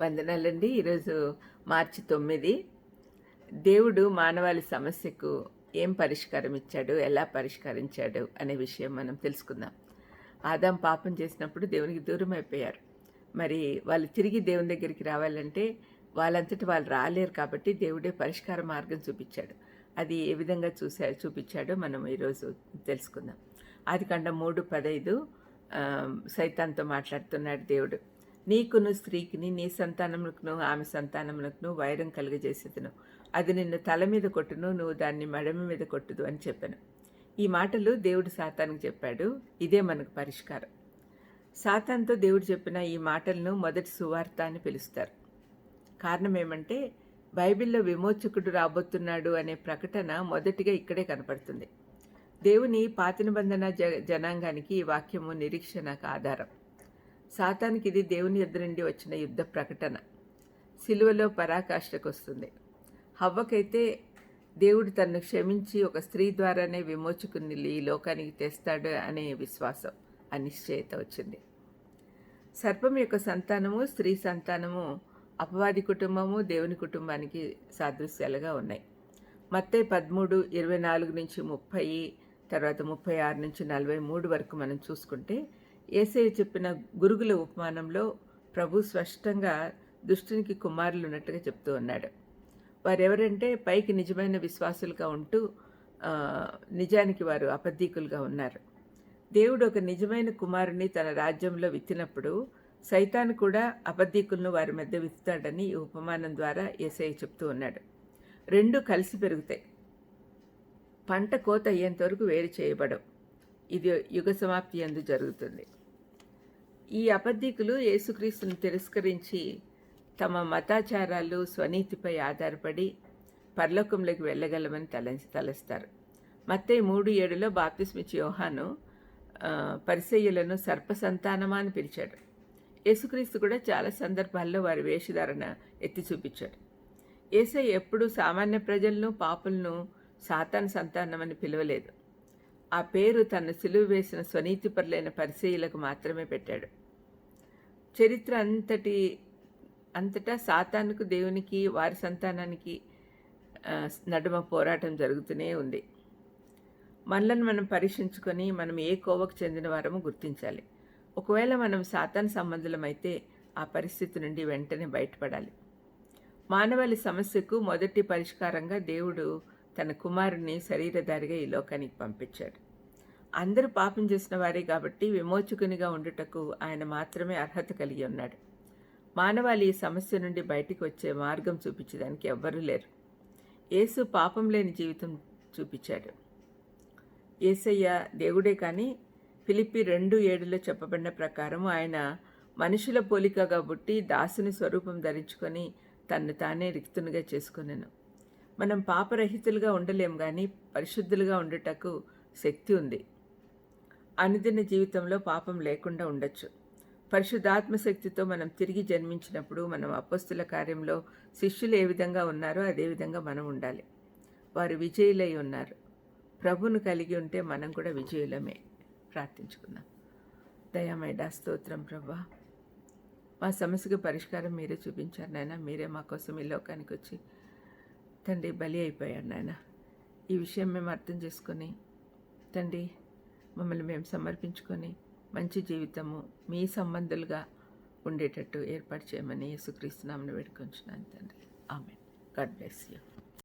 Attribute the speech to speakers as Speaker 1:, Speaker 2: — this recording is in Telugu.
Speaker 1: వందనాలండి. ఈరోజు మార్చి తొమ్మిది. దేవుడు మానవాళి సమస్యకు ఏం పరిష్కారం ఇచ్చాడు? ఎలా పరిష్కరించాడు? అనే విషయం మనం తెలుసుకుందాం. ఆదాం పాపం చేసినప్పుడు దేవునికి దూరం అయిపోయారు. మరి వాళ్ళు తిరిగి దేవుని దగ్గరికి రావాలంటే వాళ్ళంతటి వాళ్ళు రాలేరు కాబట్టి దేవుడే పరిష్కార మార్గం చూపించాడు. అది ఏ విధంగా చూసా చూపించాడో మనం ఈరోజు తెలుసుకుందాం. అది కండ మూడు పదైదు సైతాన్తో మాట్లాడుతున్నాడు దేవుడు. నీకును స్త్రీకిని నీ సంతానములకును ఆమె సంతానములకును వైరం కలుగజేసేదను. అది నిన్ను తల మీద కొట్టును నువ్వు దాన్ని మడమ మీద కొట్టుదు అని చెప్పాను. ఈ మాటలు దేవుడు సాతానికి చెప్పాడు. ఇదే మనకు పరిష్కారం. సాతాన్తో దేవుడు చెప్పిన ఈ మాటలను మొదటి సువార్త అని పిలుస్తారు. కారణం ఏమంటే బైబిల్లో విమోచకుడు రాబోతున్నాడు అనే ప్రకటన మొదటిగా ఇక్కడే కనపడుతుంది. దేవుని పాత నిబంధన జ జనాంగానికి ఈ వాక్యము నిరీక్షణకు ఆధారం. సాతానికి ఇది దేవుని యొద్ద నుండి వచ్చిన యుద్ధ ప్రకటన. సిలువలో పరాకాష్ఠకు వస్తుంది హవ్వకైతే దేవుడు తన్ను క్షమించి ఒక స్త్రీ ద్వారానే విమోచకుని ఈ లోకానికి తెస్తాడు అనే విశ్వాసం అనిశ్చయత వచ్చింది. సర్పం యొక్క సంతానము స్త్రీ సంతానము అపవాది కుటుంబము దేవుని కుటుంబానికి సాదృశ్యాలుగా ఉన్నాయి. మత్తే పదమూడు ఇరవై నాలుగు నుంచి ముప్పై తర్వాత ముప్పై ఆరు నుంచి నలభై మూడు వరకు మనం చూసుకుంటే ఏసయ్య చెప్పిన గురుగుల ఉపమానంలో ప్రభు స్పష్టంగా దుష్టునికి కుమారులు ఉన్నట్టుగా చెప్తూ ఉన్నాడు. వారెవరంటే పైకి నిజమైన విశ్వాసులుగా ఉంటూ నిజానికి వారు అబద్ధీకులుగా ఉన్నారు. దేవుడు ఒక నిజమైన కుమారుని తన రాజ్యంలో విత్తినప్పుడు సైతాను కూడా అబద్ధీకులను వారి మధ్య విత్తాడని ఈ ఉపమానం ద్వారా ఏసఐ చెప్తూ ఉన్నాడు. రెండు కలిసి పెరుగుతాయి. పంట కోత అయ్యేంత వరకు వేరు చేయబడవు. ఇది యుగ సమాప్తి అందు జరుగుతుంది. ఈ అబద్ధికులు యేసుక్రీస్తును తిరస్కరించి తమ మతాచారాలు స్వనీతిపై ఆధారపడి పరలోకంలోకి వెళ్ళగలమని తలంచి తలస్తారు. మత్తే మూడు ఏడులో బాప్తిస్మిచ్చి యోహాను పరిసయ్యులను సర్పసంతానమా అని పిలిచాడు. యేసుక్రీస్తు కూడా చాలా సందర్భాల్లో వారి వేషధారణ ఎత్తి చూపించాడు. ఏసై ఎప్పుడూ సామాన్య ప్రజలను పాపులను సాతాన్ సంతానమని పిలవలేదు. ఆ పేరు తన సిలువ వేసిన స్వనీతిపరులైన పరిచయులకు మాత్రమే పెట్టాడు. చరిత్ర అంతటి అంతటా సాతానుకు దేవునికి వారి సంతానానికి నడుమ పోరాటం జరుగుతూనే ఉంది. మనలను మనం పరీక్షించుకొని మనం ఏ కోవకు చెందిన వారమో గుర్తించాలి. ఒకవేళ మనం సాతాన్ సంబంధులమైతే ఆ పరిస్థితి నుండి వెంటనే బయటపడాలి. మానవాళి సమస్యకు మొదటి పరిష్కారంగా దేవుడు తన కుమారుని శరీరధారిగా ఈ లోకానికి పంపించాడు. అందరూ పాపం చేసిన వారే కాబట్టి విమోచకునిగా ఉండుటకు ఆయన మాత్రమే అర్హత కలిగి ఉన్నాడు. మానవాళి ఈ సమస్య నుండి బయటికి వచ్చే మార్గం చూపించడానికి ఎవ్వరూ లేరు. యేసు పాపం లేని జీవితం చూపించాడు. ఏసయ్య దేవుడే కానీ ఫిలిపి రెండు ఏడులో చెప్పబడిన ప్రకారం ఆయన మనుషుల పోలికగా పుట్టి దాసుని స్వరూపం ధరించుకొని తన్ను తానే రిక్తునిగా చేసుకున్నాను మనం పాపరహితులుగా ఉండలేం కానీ పరిశుద్ధులుగా ఉండుటకు శక్తి ఉంది. అనుదిన జీవితంలో పాపం లేకుండా ఉండొచ్చు. పరిశుద్ధాత్మశక్తితో మనం తిరిగి జన్మించినప్పుడు మనం అపస్తుల కార్యంలో శిష్యులు ఏ విధంగా ఉన్నారో అదేవిధంగా మనం ఉండాలి. వారు విజయులై ఉన్నారు. ప్రభును కలిగి ఉంటే మనం కూడా విజయులమే. ప్రార్థించుకుందాం. దయామైడా స్తోత్రం ప్రభా. మా సమస్యకు పరిష్కారం మీరే చూపించారు నాయన. మీరే మా కోసం ఈ లోకానికి వచ్చి తండ్రి బలి అయిపోయాడు నాయన. ఈ విషయం మేము అర్థం చేసుకొని తండ్రి మమ్మల్ని మేము సమర్పించుకొని మంచి జీవితము మీ సంబంధులుగా ఉండేటట్టు ఏర్పాటు చేయమని యేసుక్రీస్తునామను వేడుకొంచున్నాను తండ్రి. ఆమె గాడ్ బ్లెస్ యూ.